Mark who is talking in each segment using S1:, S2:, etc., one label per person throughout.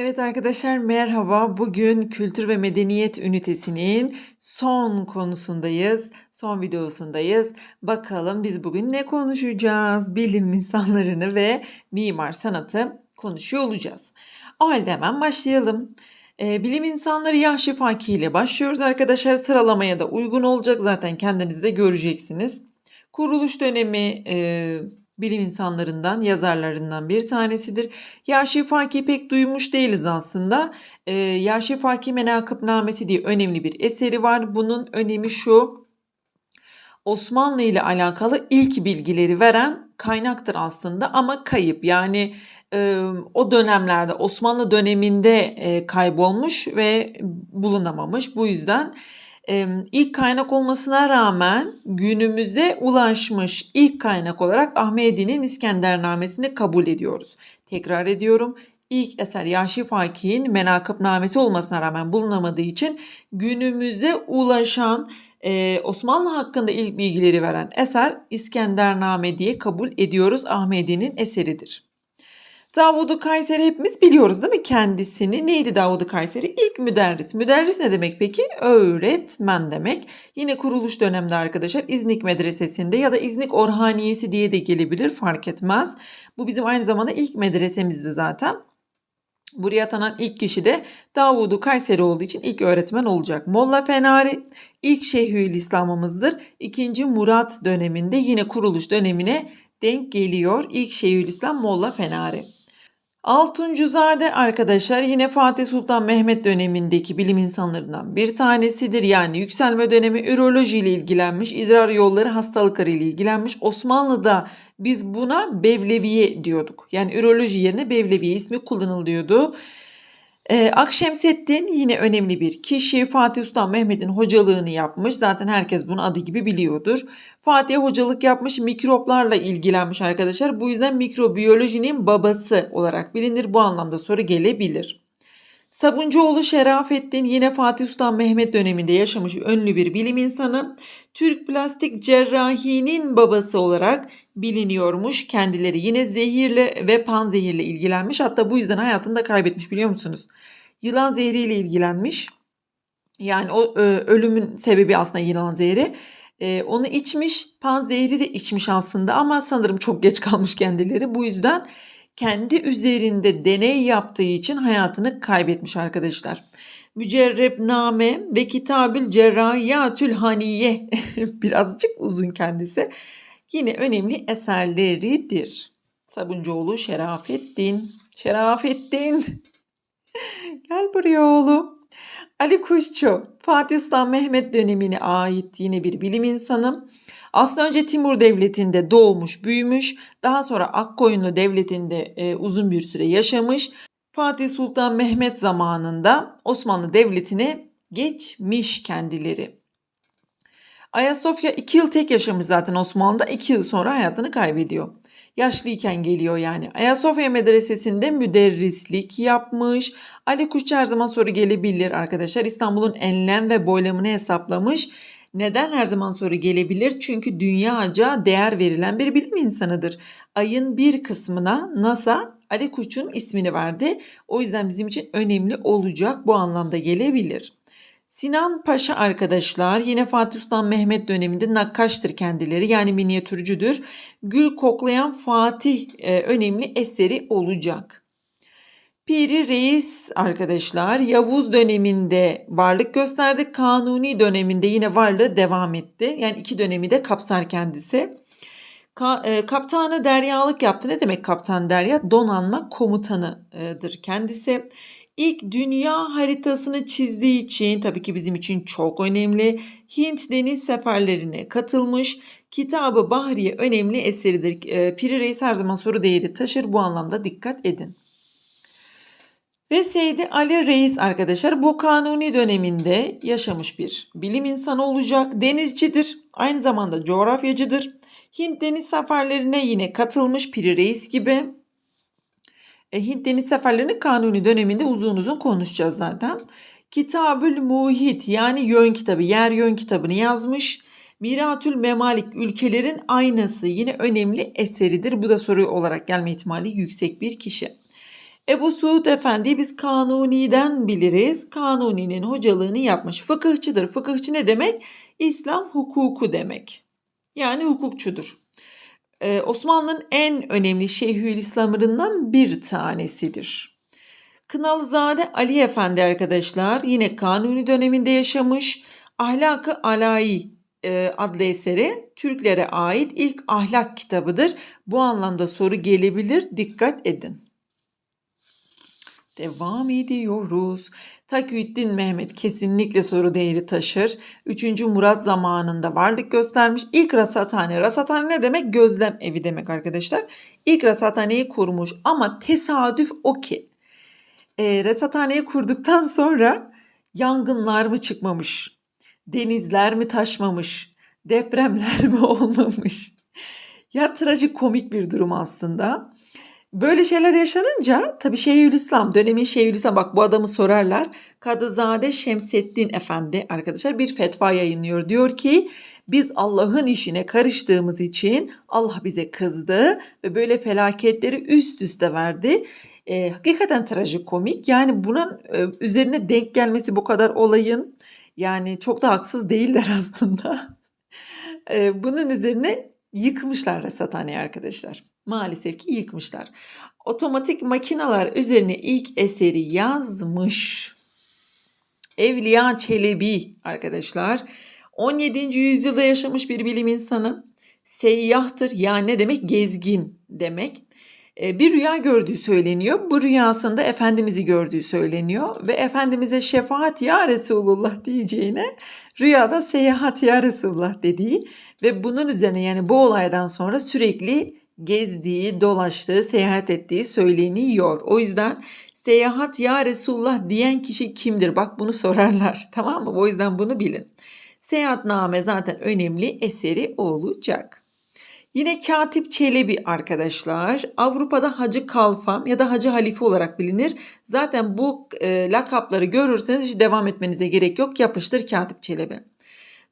S1: Evet arkadaşlar merhaba. Bugün kültür ve medeniyet ünitesinin son konusundayız. Son videosundayız. Bakalım biz bugün ne konuşacağız? Bilim insanlarını ve mimar sanatı konuşuyor olacağız. O halde hemen başlayalım. Ee, bilim insanları Yahşi Faki ile başlıyoruz arkadaşlar. Sıralamaya da uygun olacak zaten kendiniz de göreceksiniz. Kuruluş dönemi e, bilim insanlarından, yazarlarından bir tanesidir. Yaşı Faki pek duymuş değiliz aslında. Ee, Yaşı Faki Menakıbnamesi diye önemli bir eseri var. Bunun önemi şu. Osmanlı ile alakalı ilk bilgileri veren kaynaktır aslında ama kayıp. Yani e, o dönemlerde Osmanlı döneminde e, kaybolmuş ve bulunamamış. Bu yüzden ilk kaynak olmasına rağmen günümüze ulaşmış ilk kaynak olarak Ahmedi'nin İskendernamesini kabul ediyoruz. Tekrar ediyorum. İlk eser Yaşı Faki'nin Menakıbnamesi olmasına rağmen bulunamadığı için günümüze ulaşan e, Osmanlı hakkında ilk bilgileri veren eser İskendername diye kabul ediyoruz. Ahmedi'nin eseridir. Davud-u Kayseri hepimiz biliyoruz değil mi kendisini? Neydi Davud-u Kayseri? İlk müderris. Müderris ne demek peki? Öğretmen demek. Yine kuruluş dönemde arkadaşlar İznik Medresesi'nde ya da İznik Orhaniyesi diye de gelebilir fark etmez. Bu bizim aynı zamanda ilk medresemizdi zaten. Buraya atanan ilk kişi de Davud-u Kayseri olduğu için ilk öğretmen olacak. Molla Fenari ilk Şeyhülislam'ımızdır. İkinci Murat döneminde yine kuruluş dönemine denk geliyor. İlk Şeyhülislam Molla Fenari. Altuncuzade arkadaşlar yine Fatih Sultan Mehmet dönemindeki bilim insanlarından bir tanesidir. Yani yükselme dönemi üroloji ile ilgilenmiş, idrar yolları hastalıkları ile ilgilenmiş. Osmanlı'da biz buna Bevleviye diyorduk. Yani üroloji yerine Bevleviye ismi kullanılıyordu. Ee, Akşemseddin yine önemli bir kişi. Fatih Sultan Mehmet'in hocalığını yapmış. Zaten herkes bunu adı gibi biliyordur. Fatih hocalık yapmış, mikroplarla ilgilenmiş arkadaşlar. Bu yüzden mikrobiyolojinin babası olarak bilinir. Bu anlamda soru gelebilir. Sabuncuoğlu Şerafettin yine Fatih Sultan Mehmet döneminde yaşamış ünlü bir bilim insanı. Türk plastik cerrahinin babası olarak biliniyormuş. Kendileri yine zehirle ve panzehirle ilgilenmiş. Hatta bu yüzden hayatını da kaybetmiş biliyor musunuz? Yılan zehriyle ilgilenmiş. Yani o e, ölümün sebebi aslında yılan zehri. E, onu içmiş, panzehri de içmiş aslında ama sanırım çok geç kalmış kendileri. Bu yüzden kendi üzerinde deney yaptığı için hayatını kaybetmiş arkadaşlar. Mücerrebname ve Kitabül Cerrahiyatül Haniye birazcık uzun kendisi. Yine önemli eserleridir. Sabuncuoğlu Şerafettin. Şerafettin. Gel buraya oğlum. Ali Kuşçu, Fatih Sultan Mehmet dönemine ait yine bir bilim insanı. Aslında önce Timur Devleti'nde doğmuş, büyümüş. Daha sonra Akkoyunlu Devleti'nde e, uzun bir süre yaşamış. Fatih Sultan Mehmet zamanında Osmanlı Devleti'ne geçmiş kendileri. Ayasofya 2 yıl tek yaşamış zaten Osmanlı'da 2 yıl sonra hayatını kaybediyor. Yaşlıyken geliyor yani. Ayasofya Medresesi'nde müderrislik yapmış. Ali Kuşçu her zaman soru gelebilir arkadaşlar. İstanbul'un enlem ve boylamını hesaplamış. Neden her zaman soru gelebilir? Çünkü dünyaca değer verilen bir bilim insanıdır. Ayın bir kısmına NASA Ali Kuş'un ismini verdi. O yüzden bizim için önemli olacak bu anlamda gelebilir. Sinan Paşa arkadaşlar yine Fatih Sultan Mehmet döneminde nakkaştır kendileri yani minyatürcüdür. Gül koklayan Fatih e, önemli eseri olacak. Piri Reis arkadaşlar Yavuz döneminde varlık gösterdi. Kanuni döneminde yine varlığı devam etti. Yani iki dönemi de kapsar kendisi. Ka, e, kaptanı deryalık yaptı. Ne demek kaptan derya? Donanma komutanıdır kendisi. İlk dünya haritasını çizdiği için tabii ki bizim için çok önemli. Hint deniz seferlerine katılmış. Kitabı Bahriye önemli eseridir. E, Piri Reis her zaman soru değeri taşır. Bu anlamda dikkat edin. Ve Seydi Ali Reis arkadaşlar bu kanuni döneminde yaşamış bir bilim insanı olacak. Denizcidir. Aynı zamanda coğrafyacıdır. Hint deniz seferlerine yine katılmış Piri Reis gibi. E, Hint deniz seferlerini kanuni döneminde uzun uzun konuşacağız zaten. Kitabül Muhit yani yön kitabı, yer yön kitabını yazmış. Miratül Memalik ülkelerin aynası yine önemli eseridir. Bu da soru olarak gelme ihtimali yüksek bir kişi. Ebu Suud Efendi'yi biz Kanuni'den biliriz. Kanuni'nin hocalığını yapmış. Fıkıhçıdır. Fıkıhçı ne demek? İslam hukuku demek. Yani hukukçudur. Ee, Osmanlı'nın en önemli Şeyhülislamlarından bir tanesidir. Kınalzade Ali Efendi arkadaşlar yine Kanuni döneminde yaşamış. Ahlakı Alayi e, adlı eseri Türklere ait ilk ahlak kitabıdır. Bu anlamda soru gelebilir. Dikkat edin. Devam ediyoruz. Taküddin Mehmet kesinlikle soru değeri taşır. 3. Murat zamanında varlık göstermiş. İlk rasathane. Rasathane ne demek? Gözlem evi demek arkadaşlar. İlk rasathaneyi kurmuş ama tesadüf o ki e, rasathaneyi kurduktan sonra yangınlar mı çıkmamış? Denizler mi taşmamış? Depremler mi olmamış? Ya trajikomik bir durum aslında. Böyle şeyler yaşanınca tabii Şeyhülislam, dönemin Şeyhülislam bak bu adamı sorarlar. Kadızade Şemseddin Efendi arkadaşlar bir fetva yayınlıyor. Diyor ki biz Allah'ın işine karıştığımız için Allah bize kızdı ve böyle felaketleri üst üste verdi. E, hakikaten trajikomik. Yani bunun e, üzerine denk gelmesi bu kadar olayın yani çok da haksız değiller aslında. e, bunun üzerine yıkmışlar rasathaneyi arkadaşlar. Maalesef ki yıkmışlar. Otomatik makineler üzerine ilk eseri yazmış. Evliya Çelebi arkadaşlar. 17. yüzyılda yaşamış bir bilim insanı. Seyyahtır yani ne demek? Gezgin demek. E, bir rüya gördüğü söyleniyor. Bu rüyasında Efendimiz'i gördüğü söyleniyor ve Efendimiz'e şefaat ya Resulullah diyeceğine rüyada seyahat ya Resulullah dediği ve bunun üzerine yani bu olaydan sonra sürekli gezdiği, dolaştığı, seyahat ettiği söyleniyor. O yüzden seyahat ya Resulullah diyen kişi kimdir? Bak bunu sorarlar tamam mı? O yüzden bunu bilin. Seyahatname zaten önemli eseri olacak. Yine Katip Çelebi arkadaşlar Avrupa'da Hacı Kalfam ya da Hacı Halife olarak bilinir. Zaten bu e, lakapları görürseniz hiç devam etmenize gerek yok. Yapıştır Katip Çelebi.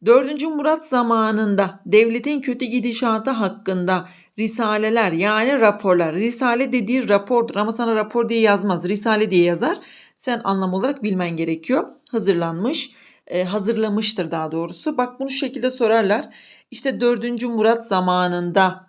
S1: 4. Murat zamanında devletin kötü gidişatı hakkında risaleler yani raporlar. Risale dediği rapordur ama sana rapor diye yazmaz. Risale diye yazar. Sen anlam olarak bilmen gerekiyor. Hazırlanmış, e, hazırlamıştır daha doğrusu. Bak bunu şekilde sorarlar. İşte 4. Murat zamanında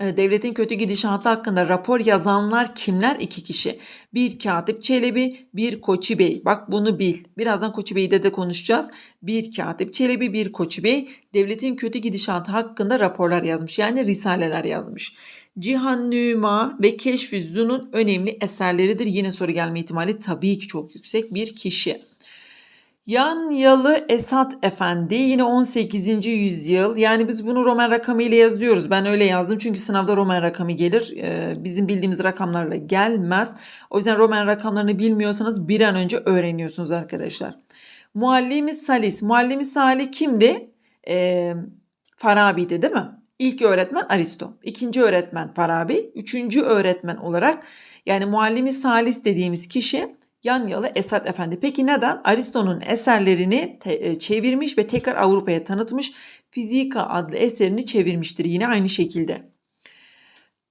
S1: devletin kötü gidişatı hakkında rapor yazanlar kimler? İki kişi. Bir Katip Çelebi, bir Koçi Bey. Bak bunu bil. Birazdan Koçi Bey'de de konuşacağız. Bir Katip Çelebi, bir Koçi Bey devletin kötü gidişatı hakkında raporlar yazmış. Yani risaleler yazmış. Cihan Nüma ve Keşfi Zun'un önemli eserleridir. Yine soru gelme ihtimali tabii ki çok yüksek bir kişi. Yan Yalı Esat Efendi yine 18. yüzyıl. Yani biz bunu Roman rakamı ile yazıyoruz. Ben öyle yazdım çünkü sınavda Roman rakamı gelir. Ee, bizim bildiğimiz rakamlarla gelmez. O yüzden Roman rakamlarını bilmiyorsanız bir an önce öğreniyorsunuz arkadaşlar. Muallimi Salis. Muallimi Salih kimdi? Ee, Farabi'di değil mi? İlk öğretmen Aristo. ikinci öğretmen Farabi. Üçüncü öğretmen olarak yani Muallimi Salis dediğimiz kişi Yanyalı Esat Efendi. Peki neden? Aristo'nun eserlerini te- çevirmiş ve tekrar Avrupa'ya tanıtmış. Fizika adlı eserini çevirmiştir yine aynı şekilde.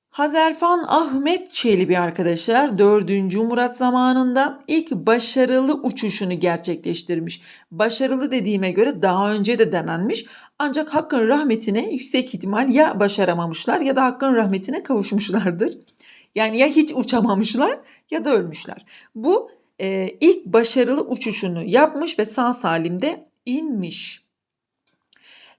S1: Hazerfan Ahmet Çelebi arkadaşlar 4. Murat zamanında ilk başarılı uçuşunu gerçekleştirmiş. Başarılı dediğime göre daha önce de denenmiş ancak Hakk'ın rahmetine yüksek ihtimal ya başaramamışlar ya da Hakk'ın rahmetine kavuşmuşlardır. Yani ya hiç uçamamışlar ya da ölmüşler. Bu e, ilk başarılı uçuşunu yapmış ve sağ salim de inmiş.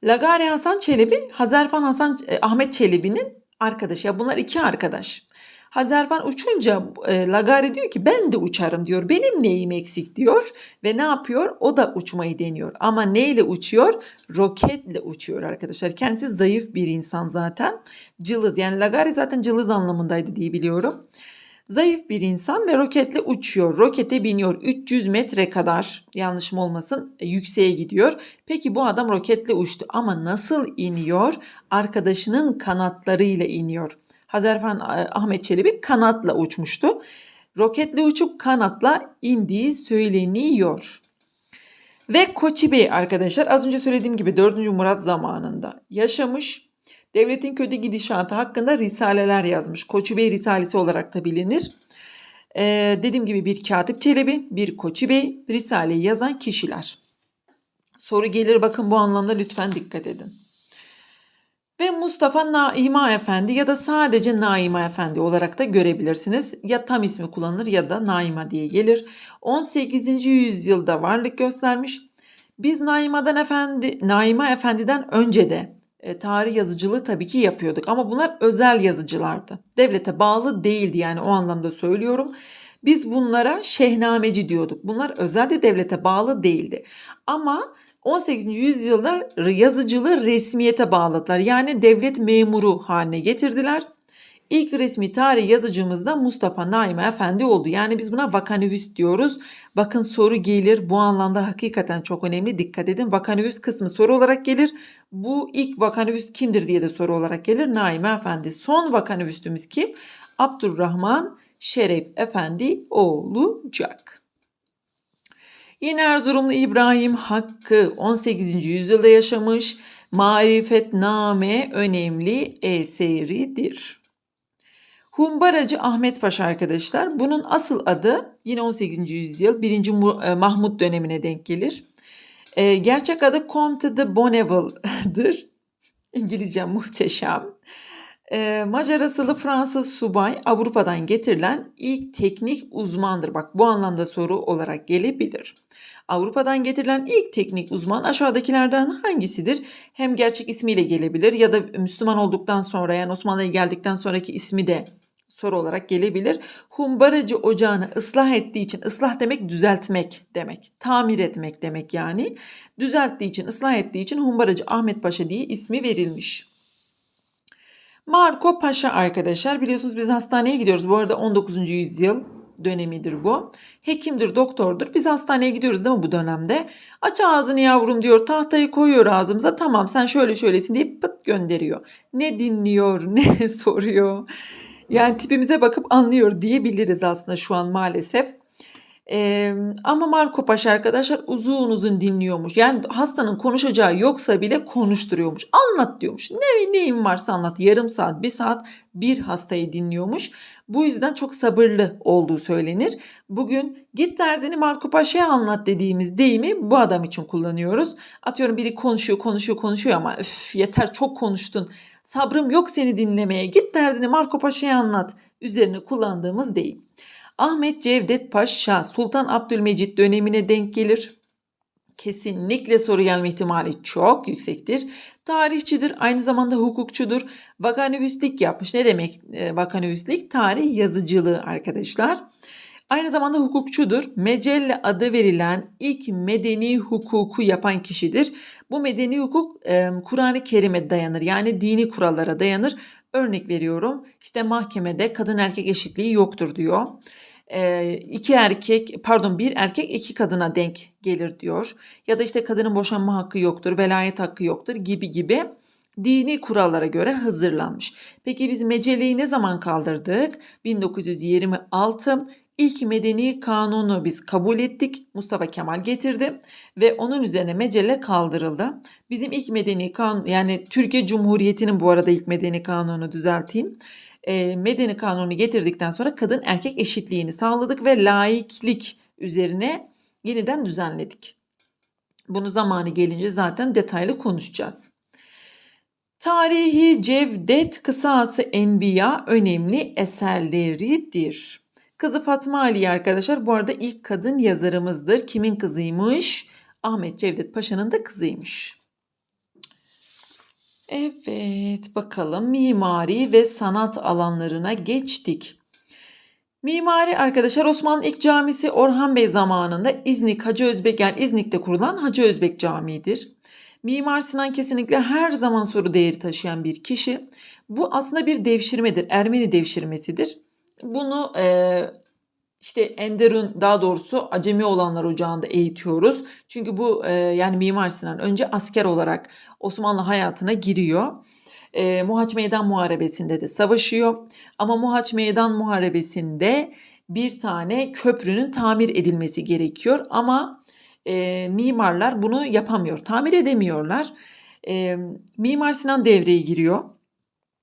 S1: Lagari Hasan Çelebi, Hazerfan Hasan e, Ahmet Çelebi'nin arkadaşı. Ya bunlar iki arkadaş. Hazerfan uçunca e, Lagari diyor ki ben de uçarım diyor. Benim neyim eksik diyor ve ne yapıyor? O da uçmayı deniyor. Ama neyle uçuyor? Roketle uçuyor arkadaşlar. Kendisi zayıf bir insan zaten. Cılız yani Lagari zaten cılız anlamındaydı diye biliyorum. Zayıf bir insan ve roketle uçuyor. Rokete biniyor. 300 metre kadar yanlışım olmasın e, yükseğe gidiyor. Peki bu adam roketle uçtu ama nasıl iniyor? Arkadaşının kanatlarıyla iniyor. Hazerfan e, Ahmet Çelebi kanatla uçmuştu. Roketle uçup kanatla indiği söyleniyor. Ve Koçi Bey arkadaşlar az önce söylediğim gibi 4. Murat zamanında yaşamış Devletin kötü gidişatı hakkında risaleler yazmış. Koçu Bey Risalesi olarak da bilinir. Ee, dediğim gibi bir Katip Çelebi, bir Koçi Bey, Risale'yi yazan kişiler. Soru gelir bakın bu anlamda lütfen dikkat edin. Ve Mustafa Naima Efendi ya da sadece Naima Efendi olarak da görebilirsiniz. Ya tam ismi kullanılır ya da Naima diye gelir. 18. yüzyılda varlık göstermiş. Biz Naima'dan Efendi, Naima Efendi'den önce de e, tarih yazıcılığı tabii ki yapıyorduk ama bunlar özel yazıcılardı. Devlete bağlı değildi yani o anlamda söylüyorum. Biz bunlara şehnameci diyorduk. Bunlar özel de devlete bağlı değildi. Ama 18. yüzyılda yazıcılığı resmiyete bağladılar. Yani devlet memuru haline getirdiler. İlk resmi tarih yazıcımız da Mustafa Naime Efendi oldu. Yani biz buna vakanüvis diyoruz. Bakın soru gelir. Bu anlamda hakikaten çok önemli. Dikkat edin. Vakanüvis kısmı soru olarak gelir. Bu ilk vakanüvis kimdir diye de soru olarak gelir. Naime Efendi. Son vakanüvistimiz kim? Abdurrahman Şeref Efendi olacak. Yine Erzurumlu İbrahim Hakkı 18. yüzyılda yaşamış. Marifetname önemli eseridir. Humbaracı Ahmet Paşa arkadaşlar. Bunun asıl adı yine 18. yüzyıl 1. E, Mahmut dönemine denk gelir. E, gerçek adı Comte de Bonneval'dır. İngilizce muhteşem. E, Macar asıllı Fransız subay Avrupa'dan getirilen ilk teknik uzmandır. Bak bu anlamda soru olarak gelebilir. Avrupa'dan getirilen ilk teknik uzman aşağıdakilerden hangisidir? Hem gerçek ismiyle gelebilir ya da Müslüman olduktan sonra yani Osmanlı'ya geldikten sonraki ismi de soru olarak gelebilir. Humbaracı ocağını ıslah ettiği için ıslah demek düzeltmek demek. Tamir etmek demek yani. Düzelttiği için ıslah ettiği için Humbaracı Ahmet Paşa diye ismi verilmiş. Marco Paşa arkadaşlar biliyorsunuz biz hastaneye gidiyoruz. Bu arada 19. yüzyıl dönemidir bu. Hekimdir, doktordur. Biz hastaneye gidiyoruz değil mi bu dönemde? Aç ağzını yavrum diyor. Tahtayı koyuyor ağzımıza. Tamam sen şöyle şöylesin deyip pıt gönderiyor. Ne dinliyor, ne soruyor. Yani tipimize bakıp anlıyor diyebiliriz aslında şu an maalesef. Ee, ama Marco Paşa arkadaşlar uzun uzun dinliyormuş. Yani hastanın konuşacağı yoksa bile konuşturuyormuş. Anlat diyormuş. Ne neyim varsa anlat. Yarım saat, bir saat bir hastayı dinliyormuş. Bu yüzden çok sabırlı olduğu söylenir. Bugün git derdini Marco Paşa'ya anlat dediğimiz deyimi bu adam için kullanıyoruz. Atıyorum biri konuşuyor, konuşuyor, konuşuyor ama üf, yeter çok konuştun. Sabrım yok seni dinlemeye. Git derdini Marco Paşa'ya anlat. Üzerine kullandığımız deyim. Ahmet Cevdet Paşa Sultan Abdülmecit dönemine denk gelir. Kesinlikle soru gelme ihtimali çok yüksektir. Tarihçidir, aynı zamanda hukukçudur. Vakanüvislik yapmış. Ne demek e, vakanüvislik? Tarih yazıcılığı arkadaşlar. Aynı zamanda hukukçudur. Mecelle adı verilen ilk medeni hukuku yapan kişidir. Bu medeni hukuk Kur'an-ı Kerim'e dayanır. Yani dini kurallara dayanır. Örnek veriyorum. İşte mahkemede kadın erkek eşitliği yoktur diyor e, iki erkek pardon bir erkek iki kadına denk gelir diyor. Ya da işte kadının boşanma hakkı yoktur, velayet hakkı yoktur gibi gibi dini kurallara göre hazırlanmış. Peki biz meceleyi ne zaman kaldırdık? 1926 ilk medeni kanunu biz kabul ettik. Mustafa Kemal getirdi ve onun üzerine mecelle kaldırıldı. Bizim ilk medeni kanun yani Türkiye Cumhuriyeti'nin bu arada ilk medeni kanunu düzelteyim e, medeni kanunu getirdikten sonra kadın erkek eşitliğini sağladık ve laiklik üzerine yeniden düzenledik. Bunu zamanı gelince zaten detaylı konuşacağız. Tarihi Cevdet Kısası Enbiya önemli eserleridir. Kızı Fatma Ali arkadaşlar bu arada ilk kadın yazarımızdır. Kimin kızıymış? Ahmet Cevdet Paşa'nın da kızıymış. Evet, bakalım mimari ve sanat alanlarına geçtik. Mimari arkadaşlar Osmanlı ilk camisi Orhan Bey zamanında İznik Hacı Özbek yani İznik'te kurulan Hacı Özbek Camii'dir. Mimar Sinan kesinlikle her zaman soru değeri taşıyan bir kişi. Bu aslında bir devşirmedir. Ermeni devşirmesidir. Bunu e, işte Enderun daha doğrusu acemi olanlar ocağında eğitiyoruz. Çünkü bu e, yani Mimar Sinan önce asker olarak Osmanlı hayatına giriyor. E, Muhaç Meydan Muharebesi'nde de savaşıyor. Ama Muhaç Meydan Muharebesi'nde bir tane köprünün tamir edilmesi gerekiyor. Ama e, mimarlar bunu yapamıyor, tamir edemiyorlar. E, Mimar Sinan devreye giriyor.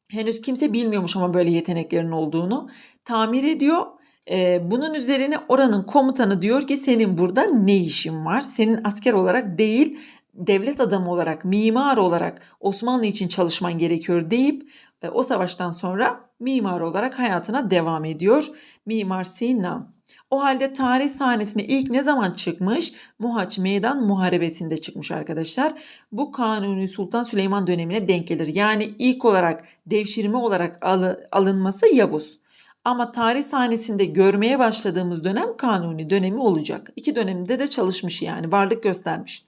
S1: Henüz kimse bilmiyormuş ama böyle yeteneklerin olduğunu. Tamir ediyor Ee, bunun üzerine oranın komutanı diyor ki senin burada ne işin var? Senin asker olarak değil devlet adamı olarak, mimar olarak Osmanlı için çalışman gerekiyor deyip e, o savaştan sonra mimar olarak hayatına devam ediyor. Mimar Sinan. O halde tarih sahnesine ilk ne zaman çıkmış? Muhaç Meydan Muharebesi'nde çıkmış arkadaşlar. Bu Kanuni Sultan Süleyman dönemine denk gelir. Yani ilk olarak devşirme olarak alınması Yavuz. Ama tarih sahnesinde görmeye başladığımız dönem Kanuni dönemi olacak. İki dönemde de çalışmış yani varlık göstermiş.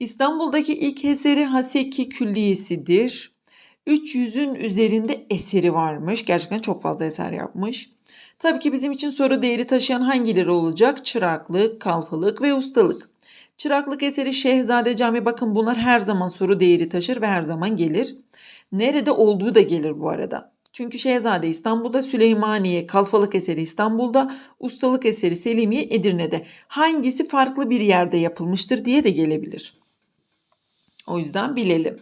S1: İstanbul'daki ilk eseri Haseki Külliyesi'dir. 300'ün üzerinde eseri varmış. Gerçekten çok fazla eser yapmış. Tabii ki bizim için soru değeri taşıyan hangileri olacak? Çıraklık, kalfalık ve ustalık. Çıraklık eseri Şehzade Cami bakın bunlar her zaman soru değeri taşır ve her zaman gelir. Nerede olduğu da gelir bu arada. Çünkü Şehzade İstanbul'da, Süleymaniye, Kalfalık eseri İstanbul'da, Ustalık eseri Selimiye Edirne'de. Hangisi farklı bir yerde yapılmıştır diye de gelebilir. O yüzden bilelim.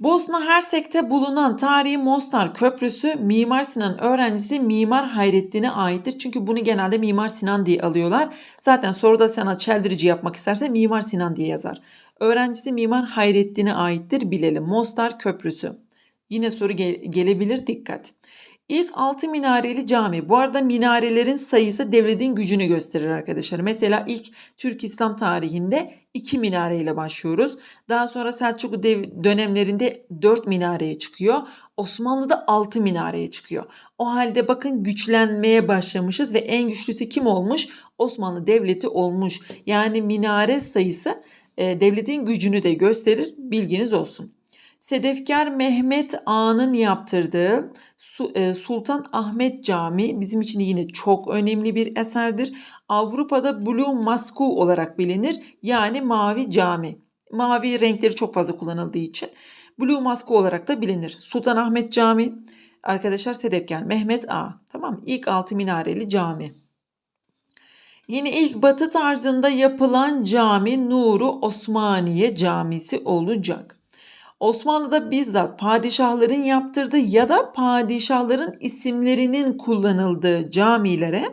S1: Bosna Hersek'te bulunan tarihi Mostar Köprüsü Mimar Sinan öğrencisi Mimar Hayrettin'e aittir. Çünkü bunu genelde Mimar Sinan diye alıyorlar. Zaten soruda sana çeldirici yapmak isterse Mimar Sinan diye yazar. Öğrencisi Mimar Hayrettin'e aittir bilelim. Mostar Köprüsü. Yine soru gel- gelebilir dikkat. İlk altı minareli cami. Bu arada minarelerin sayısı devletin gücünü gösterir arkadaşlar. Mesela ilk Türk İslam tarihinde iki minareyle başlıyoruz. Daha sonra Selçuklu dönemlerinde dört minareye çıkıyor. Osmanlı'da altı minareye çıkıyor. O halde bakın güçlenmeye başlamışız ve en güçlüsü kim olmuş? Osmanlı Devleti olmuş. Yani minare sayısı e, devletin gücünü de gösterir. Bilginiz olsun. Sedefkar Mehmet Ağa'nın yaptırdığı e, Sultan Ahmet Camii bizim için yine çok önemli bir eserdir. Avrupa'da Blue Mosque olarak bilinir. Yani mavi cami. Mavi renkleri çok fazla kullanıldığı için Blue Mosque olarak da bilinir. Sultan Ahmet Camii arkadaşlar Sedefkar Mehmet Ağa. Tamam İlk altı minareli cami. Yine ilk batı tarzında yapılan cami Nuru Osmaniye Camisi olacak. Osmanlı'da bizzat padişahların yaptırdığı ya da padişahların isimlerinin kullanıldığı camilere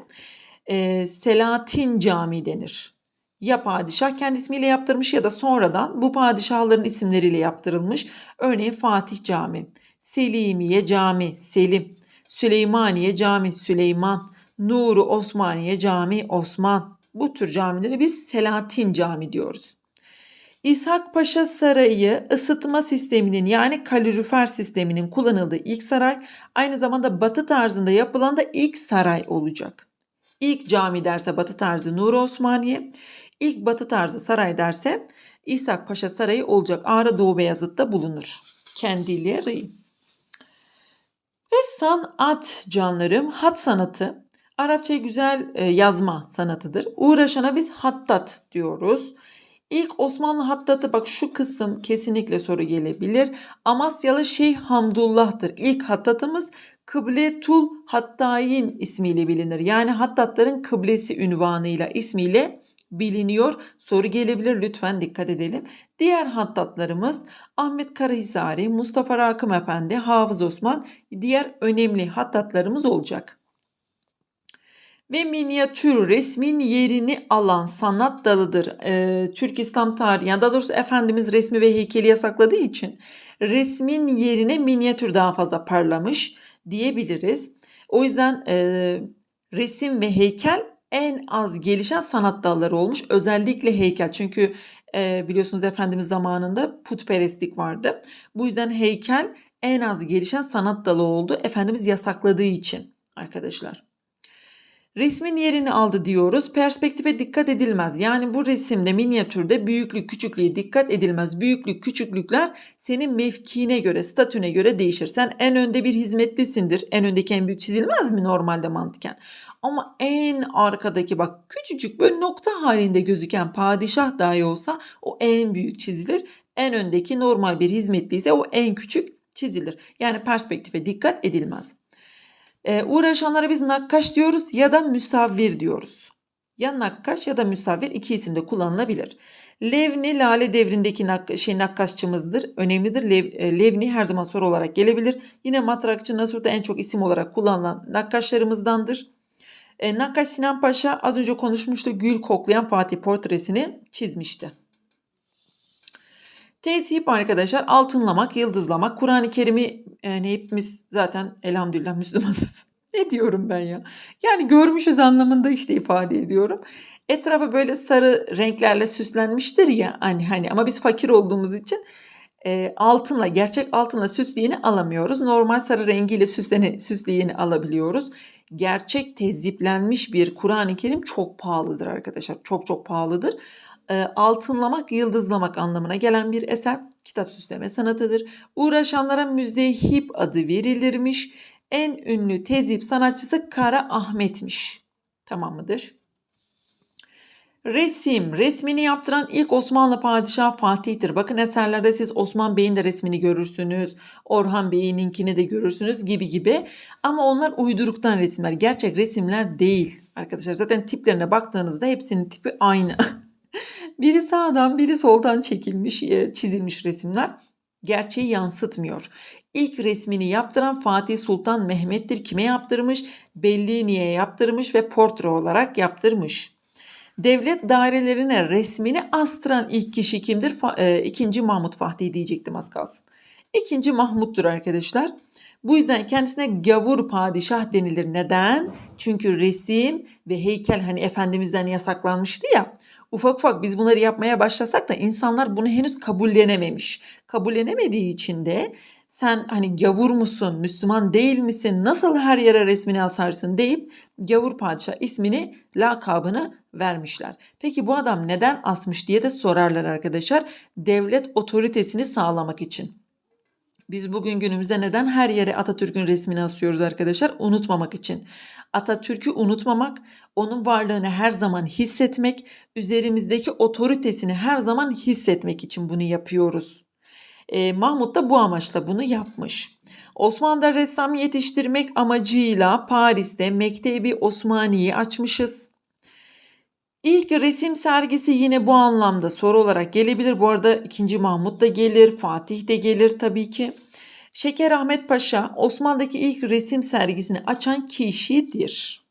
S1: e, Selatin Camii denir. Ya padişah kendi ismiyle yaptırmış ya da sonradan bu padişahların isimleriyle yaptırılmış. Örneğin Fatih Cami, Selimiye Cami, Selim, Süleymaniye Cami, Süleyman, Nuru Osmaniye Cami, Osman. Bu tür camileri biz Selatin Cami diyoruz. İshak Paşa Sarayı ısıtma sisteminin yani kalorifer sisteminin kullanıldığı ilk saray aynı zamanda batı tarzında yapılan da ilk saray olacak. İlk cami derse batı tarzı Nur Osmaniye, ilk batı tarzı saray derse İshak Paşa Sarayı olacak. Ağrı Doğu Beyazıt'ta bulunur. Kendileri. Ve sanat canlarım, hat sanatı Arapça güzel e, yazma sanatıdır. Uğraşana biz hattat diyoruz. İlk Osmanlı hattatı bak şu kısım kesinlikle soru gelebilir. Amasyalı Şeyh Hamdullah'tır. İlk hattatımız Kıbletul Hattayin ismiyle bilinir. Yani hattatların kıblesi ünvanıyla ismiyle biliniyor. Soru gelebilir lütfen dikkat edelim. Diğer hattatlarımız Ahmet Karahisari, Mustafa Rakım Efendi, Hafız Osman diğer önemli hattatlarımız olacak ve minyatür resmin yerini alan sanat dalıdır. Ee, Türk İslam tarihi, yani daha doğrusu Efendimiz resmi ve heykeli yasakladığı için resmin yerine minyatür daha fazla parlamış diyebiliriz. O yüzden e, resim ve heykel en az gelişen sanat dalları olmuş. Özellikle heykel çünkü e, biliyorsunuz Efendimiz zamanında putperestlik vardı. Bu yüzden heykel en az gelişen sanat dalı oldu. Efendimiz yasakladığı için arkadaşlar. Resmin yerini aldı diyoruz. Perspektife dikkat edilmez. Yani bu resimde minyatürde büyüklük küçüklüğe dikkat edilmez. Büyüklük küçüklükler senin mevkiine göre statüne göre değişir. Sen en önde bir hizmetlisindir. En öndeki en büyük çizilmez mi normalde mantıken? Ama en arkadaki bak küçücük böyle nokta halinde gözüken padişah dahi olsa o en büyük çizilir. En öndeki normal bir hizmetli ise o en küçük çizilir. Yani perspektife dikkat edilmez. E, uğraşanlara biz nakkaş diyoruz ya da müsavvir diyoruz. Ya nakkaş ya da müsavvir iki isimde kullanılabilir. Levni Lale devrindeki nak şey nakkaşçımızdır. Önemlidir. Lev, e, Levni her zaman soru olarak gelebilir. Yine matrakçı Nasuh'da en çok isim olarak kullanılan nakkaşlarımızdandır. E, Nakkaş Sinan Paşa az önce konuşmuştu gül koklayan Fatih portresini çizmişti. Tezhip arkadaşlar altınlamak, yıldızlamak. Kur'an-ı Kerim'i yani hepimiz zaten elhamdülillah Müslümanız. ne diyorum ben ya? Yani görmüşüz anlamında işte ifade ediyorum. Etrafı böyle sarı renklerle süslenmiştir ya hani hani ama biz fakir olduğumuz için e, altınla gerçek altınla süsleyeni alamıyoruz. Normal sarı rengiyle süslene, süsleyeni alabiliyoruz. Gerçek teziplenmiş bir Kur'an-ı Kerim çok pahalıdır arkadaşlar. Çok çok pahalıdır. E, altınlamak, yıldızlamak anlamına gelen bir eser. Kitap süsleme sanatıdır. Uğraşanlara müzehip adı verilirmiş. En ünlü tezip sanatçısı Kara Ahmet'miş. Tamam mıdır? Resim. Resmini yaptıran ilk Osmanlı padişahı Fatih'tir. Bakın eserlerde siz Osman Bey'in de resmini görürsünüz. Orhan Bey'inkini de görürsünüz gibi gibi. Ama onlar uyduruktan resimler. Gerçek resimler değil arkadaşlar. Zaten tiplerine baktığınızda hepsinin tipi aynı. biri sağdan biri soldan çekilmiş, e, çizilmiş resimler. Gerçeği yansıtmıyor. İlk resmini yaptıran Fatih Sultan Mehmet'tir. Kime yaptırmış? Belli niye yaptırmış ve portre olarak yaptırmış. Devlet dairelerine resmini astıran ilk kişi kimdir? E, ikinci Mahmut Fatih diyecektim az kalsın. İkinci Mahmut'tur arkadaşlar. Bu yüzden kendisine gavur padişah denilir. Neden? Çünkü resim ve heykel hani Efendimiz'den yasaklanmıştı ya. Ufak ufak biz bunları yapmaya başlasak da insanlar bunu henüz kabullenememiş. Kabullenemediği için de sen hani gavur musun, Müslüman değil misin, nasıl her yere resmini asarsın deyip gavur padişah ismini, lakabını vermişler. Peki bu adam neden asmış diye de sorarlar arkadaşlar. Devlet otoritesini sağlamak için. Biz bugün günümüzde neden her yere Atatürk'ün resmini asıyoruz arkadaşlar? Unutmamak için. Atatürk'ü unutmamak, onun varlığını her zaman hissetmek, üzerimizdeki otoritesini her zaman hissetmek için bunu yapıyoruz. E, Mahmut da bu amaçla bunu yapmış. Osmanlı'da ressam yetiştirmek amacıyla Paris'te Mektebi Osmani'yi açmışız. İlk resim sergisi yine bu anlamda soru olarak gelebilir. Bu arada 2. Mahmut da gelir, Fatih de gelir tabii ki. Şeker Ahmet Paşa Osmanlı'daki ilk resim sergisini açan kişidir.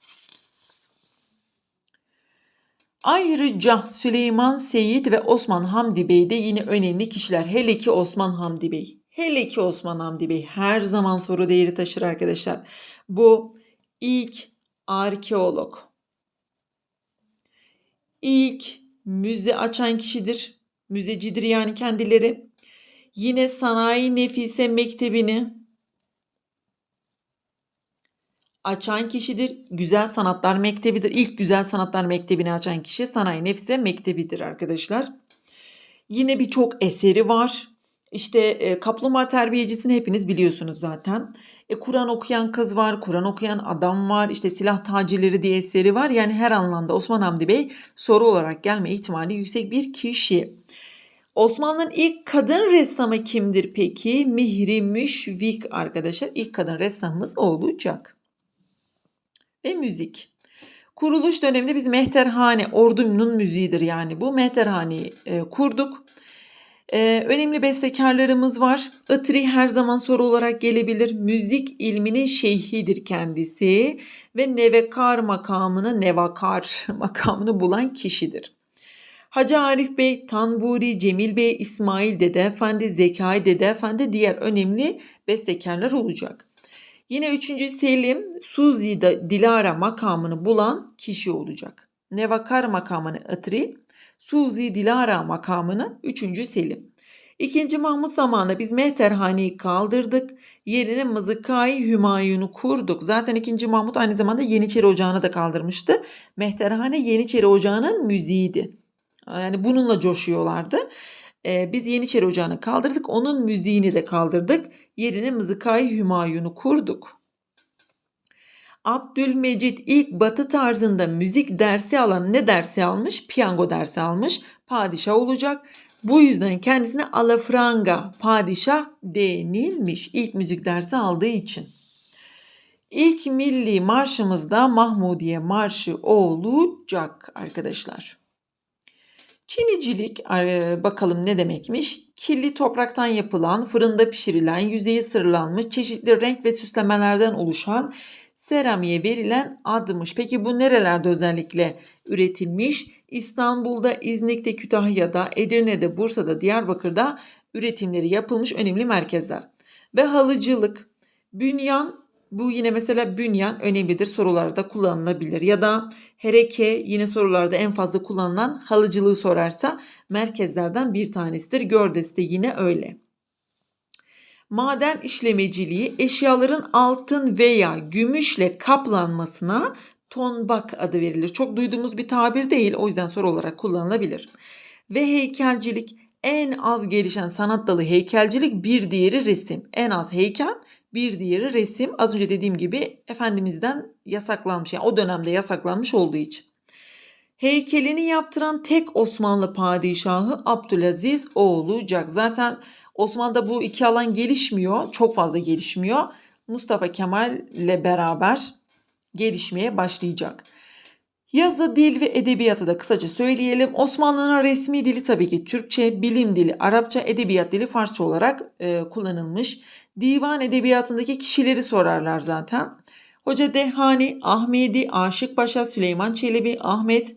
S1: Ayrıca Süleyman Seyit ve Osman Hamdi Bey de yine önemli kişiler. Hele ki Osman Hamdi Bey. Hele ki Osman Hamdi Bey her zaman soru değeri taşır arkadaşlar. Bu ilk arkeolog. İlk müze açan kişidir. Müzecidir yani kendileri. Yine Sanayi Nefise Mektebi'ni açan kişidir. Güzel Sanatlar Mektebi'dir. İlk Güzel Sanatlar Mektebi'ni açan kişi Sanayi Nefise Mektebi'dir arkadaşlar. Yine birçok eseri var. İşte e, kaplumbağa terbiyecisini hepiniz biliyorsunuz zaten. E, Kur'an okuyan kız var, Kur'an okuyan adam var, işte silah tacirleri diye eseri var. Yani her anlamda Osman Hamdi Bey soru olarak gelme ihtimali yüksek bir kişi. Osmanlı'nın ilk kadın ressamı kimdir peki? Mihri Müşvik arkadaşlar. İlk kadın ressamımız olacak ve müzik. Kuruluş döneminde biz Mehterhane, ordunun müziğidir yani bu. Mehterhaneyi e, kurduk. E, önemli bestekarlarımız var. Itri her zaman soru olarak gelebilir. Müzik ilminin şeyhidir kendisi ve nevekar makamını, nevakar makamını bulan kişidir. Hacı Arif Bey, Tanburi, Cemil Bey, İsmail Dede Efendi, Zekai Dede Efendi diğer önemli bestekarlar olacak. Yine 3. Selim Suzi Dilara makamını bulan kişi olacak. Nevakar makamını Itri, Suzi Dilara makamını 3. Selim. 2. Mahmut zamanında biz Mehterhane'yi kaldırdık. Yerine Mızıkai Hümayun'u kurduk. Zaten 2. Mahmut aynı zamanda Yeniçeri Ocağı'nı da kaldırmıştı. Mehterhane Yeniçeri Ocağı'nın müziğiydi. Yani bununla coşuyorlardı. Ee, biz Yeniçeri Ocağı'nı kaldırdık. Onun müziğini de kaldırdık. Yerine Mızıkay Hümayun'u kurduk. Abdülmecit ilk batı tarzında müzik dersi alan ne dersi almış? Piyango dersi almış. Padişah olacak. Bu yüzden kendisine alafranga padişah denilmiş. İlk müzik dersi aldığı için. İlk milli marşımız da Mahmudiye Marşı olacak arkadaşlar. Çinicilik bakalım ne demekmiş? Kirli topraktan yapılan, fırında pişirilen, yüzeyi sırlanmış, çeşitli renk ve süslemelerden oluşan seramiğe verilen admış. Peki bu nerelerde özellikle üretilmiş? İstanbul'da, İznik'te, Kütahya'da, Edirne'de, Bursa'da, Diyarbakır'da üretimleri yapılmış önemli merkezler. Ve halıcılık, bünyan, bu yine mesela bünyan önemlidir sorularda kullanılabilir. Ya da hereke yine sorularda en fazla kullanılan halıcılığı sorarsa merkezlerden bir tanesidir. Gördes de yine öyle. Maden işlemeciliği eşyaların altın veya gümüşle kaplanmasına tonbak adı verilir. Çok duyduğumuz bir tabir değil o yüzden soru olarak kullanılabilir. Ve heykelcilik en az gelişen sanat dalı heykelcilik bir diğeri resim. En az heykel bir diğeri resim. Az önce dediğim gibi Efendimiz'den yasaklanmış yani o dönemde yasaklanmış olduğu için. Heykelini yaptıran tek Osmanlı padişahı Abdülaziz olacak. Zaten Osmanlı'da bu iki alan gelişmiyor. Çok fazla gelişmiyor. Mustafa Kemal ile beraber gelişmeye başlayacak. Yazı, dil ve edebiyatı da kısaca söyleyelim. Osmanlı'nın resmi dili tabii ki Türkçe, bilim dili Arapça, edebiyat dili Farsça olarak e, kullanılmış. Divan edebiyatındaki kişileri sorarlar zaten. Hoca Dehani, Ahmedi, Aşık Paşa, Süleyman Çelebi, Ahmet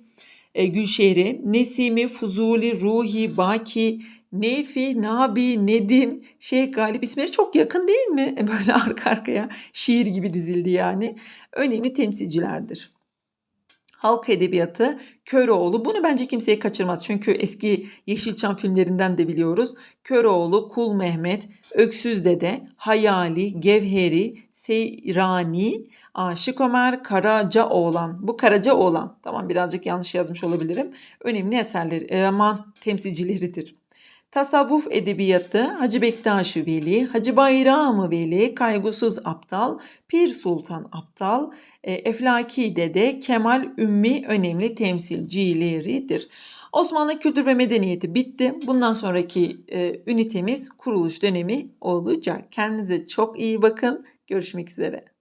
S1: e, Gülşehri, Nesimi, Fuzuli, Ruhi, Baki, Nefi, Nabi, Nedim, Şeyh Galip isimleri çok yakın değil mi? Böyle arka arkaya şiir gibi dizildi yani. Önemli temsilcilerdir. Halk edebiyatı Köroğlu. Bunu bence kimseye kaçırmaz. Çünkü eski Yeşilçam filmlerinden de biliyoruz. Köroğlu, Kul Mehmet, Öksüz Dede, Hayali, Gevheri, Seyrani, Aşık Ömer, Karacaoğlan. Bu Karacaoğlan. Tamam birazcık yanlış yazmış olabilirim. Önemli eserleri, e, aman temsilcileridir. Tasavvuf edebiyatı Hacı Bektaş Veli, Hacı Bayram Veli, Kaygısız Aptal, Pir Sultan Aptal, e, Eflaki Dede, Kemal Ümmi önemli temsilcileridir. Osmanlı kültür ve medeniyeti bitti. Bundan sonraki e, ünitemiz kuruluş dönemi olacak. Kendinize çok iyi bakın. Görüşmek üzere.